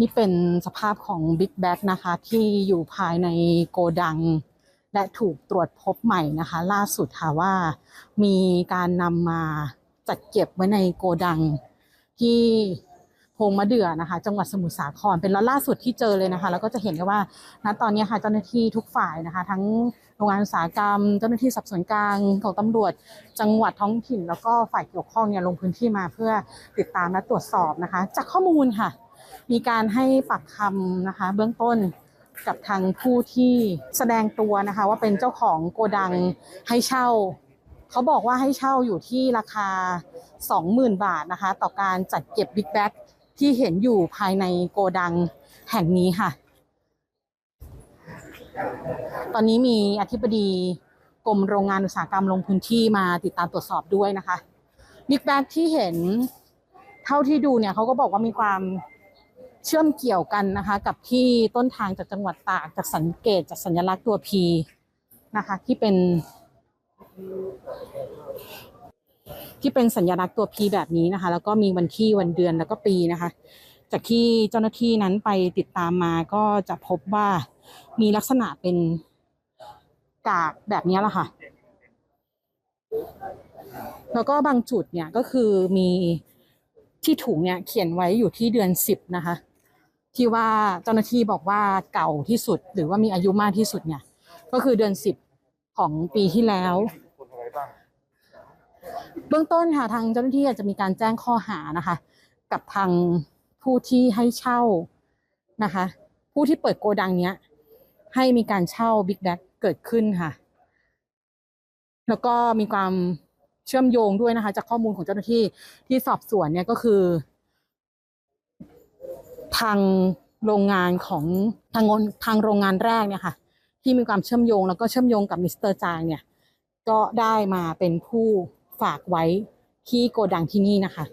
นี่เป็นสภาพของ Big b a g นะคะ ที่อยู่ภายในโกดัง และถูกตรวจพบใหม่นะคะ ล่าสุดค่ะว่ามีการนำมาจัดเก็บไว้ในโกดัง ที่พงมะเดื่อนะคะ จังหวัดสมุทรสาครเป็นล็อตล่าสุดที่เจอเลยนะคะ แล้วก็จะเห็นได้ว่าณตอนนี้ค่ะเจ้าหน้าที่ทุกฝ่ายนะคะ ทั้งโรงงานอุตสาหกรรม เจ้าหน้าที่สอบสนกลางของตำรวจ จังหวัดท้องถิ่น แล้วก็ฝ่ายเกี่ยวข้องเนี่ยลงพื้นที่มาเพื่อติดตามและตรวจสอบนะคะ จากข้อมูลค่ะ มีการให้ปากคำนะคะ เบื้องต้นกับทางผู้ที่แสดงตัวนะคะ ว่าเป็นเจ้าของโกดังให้เช่า เขาบอกว่าให้เช่าอยู่ที่ราคา 20,000 บาทนะคะ ต่อการจัดเก็บบิ๊กแบ็กที่เห็นอยู่ภายในโกดังแห่งนี้ค่ะ ตอนนี้มีอธิบดีกรมโรงงานอุตสาหกรรมลงพื้นที่มาติดตามตรวจสอบด้วยนะคะบิ๊กแบ็กที่เห็นเท่าที่ดูเนี่ยเขาก็บอกว่ามีความ เชื่อมเกี่ยวกันนะคะ กับที่ต้นทางจากจังหวัดตากจากสังเกตจากสัญลักษณ์ตัว P นะคะ ที่เป็น ที่เป็นสัญลักษณ์ตัว P แบบนี้นะคะ แล้วก็มีวันที่วันเดือนแล้วก็ปีนะคะ จากที่เจ้าหน้าที่นั้นไปติดตามมาก็จะพบว่ามีลักษณะเป็นกากแบบนี้แหละค่ะ แล้วก็บางจุดเนี่ยก็คือมีที่ถุงเนี่ยเขียนไว้อยู่ที่เดือนสิบนะคะ ที่ว่าเจ้าหน้าที่บอกว่าเก่าที่สุด หรือว่ามีอายุมากที่สุดเนี่ย ก็คือเดือนสิบของปีที่แล้ว เบื้องต้นค่ะทางเจ้าหน้าที่อาจจะมีการแจ้งข้อหานะคะ กับทางผู้ที่ให้เช่านะคะ ผู้ที่เปิดโกดังเนี้ย ให้มีการเช่าบิ๊กแบ็กเกิดขึ้นค่ะ แล้วก็มีความเชื่อมโยงด้วยนะคะ จากข้อมูลของเจ้าหน้าที่ที่สอบสวนเนี่ยก็คือ ทางโรงงานของทางทางโรงงานแรกเนี่ยค่ะ ที่มีความเชื่อมโยงแล้วก็เชื่อมโยงกับมิสเตอร์จางเนี่ยก็ได้มาเป็นผู้ฝากไว้ที่โกดังที่นี่นะคะ